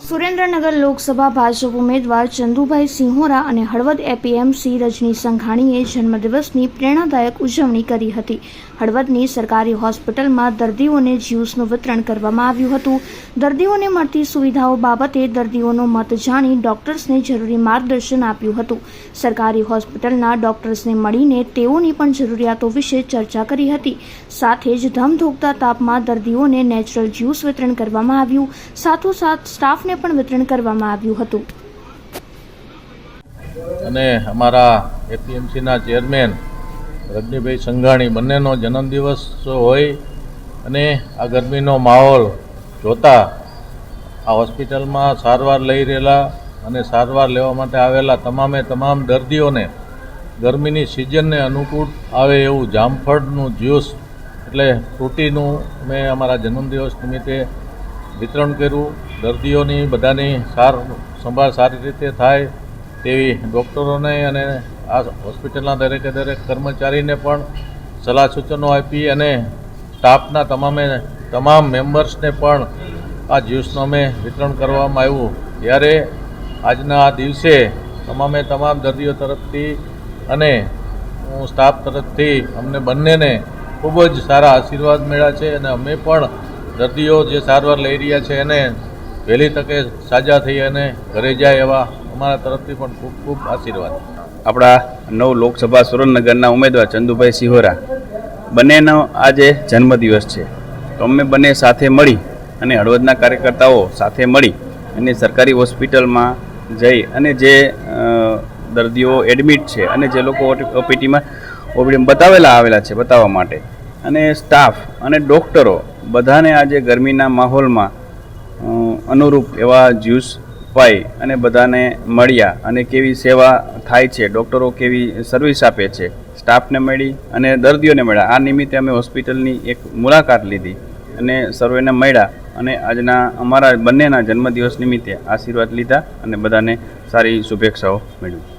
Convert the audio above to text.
સુરેન્દ્રનગર લોકસભા ભાજપ ઉમેદવાર ચંદુભાઈ સિંહોરા અને હળવદ એપીએમસી રજની સંઘાણીએ જન્મદિવસની પ્રેરણાદાયક ઉજવણી કરી હતી. હળવદની સરકારી હોસ્પિટલમાં દર્દીઓને જ્યુસનું વિતરણ કરવામાં આવ્યું હતું. દર્દીઓને મળતી સુવિધાઓ બાબતે દર્દીઓનો મત જાણી ડોક્ટર્સને જરૂરી માર્ગદર્શન આપ્યું હતું. સરકારી હોસ્પિટલના ડોક્ટર્સને મળીને તેઓની પણ જરૂરિયાતો વિશે ચર્ચા કરી હતી. સાથે જ ધમધોકતા તાપમાં દર્દીઓને નેચરલ જ્યુસ વિતરણ કરવામાં આવ્યું. સાથોસાથ સ્ટાફને પણ વિતરણ કરવામાં આવ્યું હતું. અને અમારા એપીએમસીના ચેરમેન રજનીભાઈ સંઘાણી બંનેનો જન્મદિવસ હોય અને આ ગરમીનો માહોલ જોતા આ હોસ્પિટલમાં સારવાર લઈ રહેલા અને સારવાર લેવા માટે આવેલા તમામે તમામ દર્દીઓને ગરમીની સિઝનને અનુકૂળ આવે એવું જામફળનું જ્યુસ એટલે ફ્રૂટીનું મેં અમારા જન્મદિવસ નિમિત્તે વિતરણ કર્યું. દર્દીઓની બધાની સાર સંભાળ સારી રીતે થાય તેવી ડૉક્ટરોને અને આ હોસ્પિટલના દરેકે દરેક કર્મચારીને પણ સલાહ સૂચનો આપી અને સ્ટાફના તમામે તમામ મેમ્બર્સને પણ આ જ્યુસનું અમે વિતરણ કરવામાં આવ્યું. ત્યારે આજના આ દિવસે તમામે તમામ દર્દીઓ તરફથી અને સ્ટાફ તરફથી અમને બંનેને ખૂબ જ સારા આશીર્વાદ મળ્યા છે અને અમે પણ દર્દીઓ જે સારવાર લઈ રહ્યા છે એને વહેલી તકે સાજા થઈ અને ઘરે જાય એવા અમારા તરફથી પણ ખૂબ ખૂબ આશીર્વાદ. આપણા નવ લોકસભા સુરેન્દ્રનગરના ઉમેદવાર ચંદુભાઈ સિહોરા, બંનેનો આજે જન્મદિવસ છે. તો અમે બંને સાથે મળી અને હળવદના કાર્યકર્તાઓ સાથે મળી અને સરકારી હોસ્પિટલમાં જઈ અને જે દર્દીઓ એડમિટ છે અને જે લોકો ઓપીટીમાં બતાવેલા આવેલા છે બતાવવા માટે અને સ્ટાફ અને ડૉક્ટરો બધાને આજે ગરમીના માહોલમાં અનુરૂપ એવા જ્યુસ પાઈ અને બધાને મળ્યા અને કેવી સેવા થાય છે ડૉક્ટરો કેવી સર્વિસ આપે છે સ્ટાફને મળી અને દર્દીઓને મળ્યા. આ નિમિત્તે અમે હોસ્પિટલની એક મુલાકાત લીધી અને સર્વેને મળ્યા અને આજના અમારા બંનેના જન્મદિવસ નિમિત્તે આશીર્વાદ લીધા અને બધાને સારી શુભેચ્છાઓ મેળવી.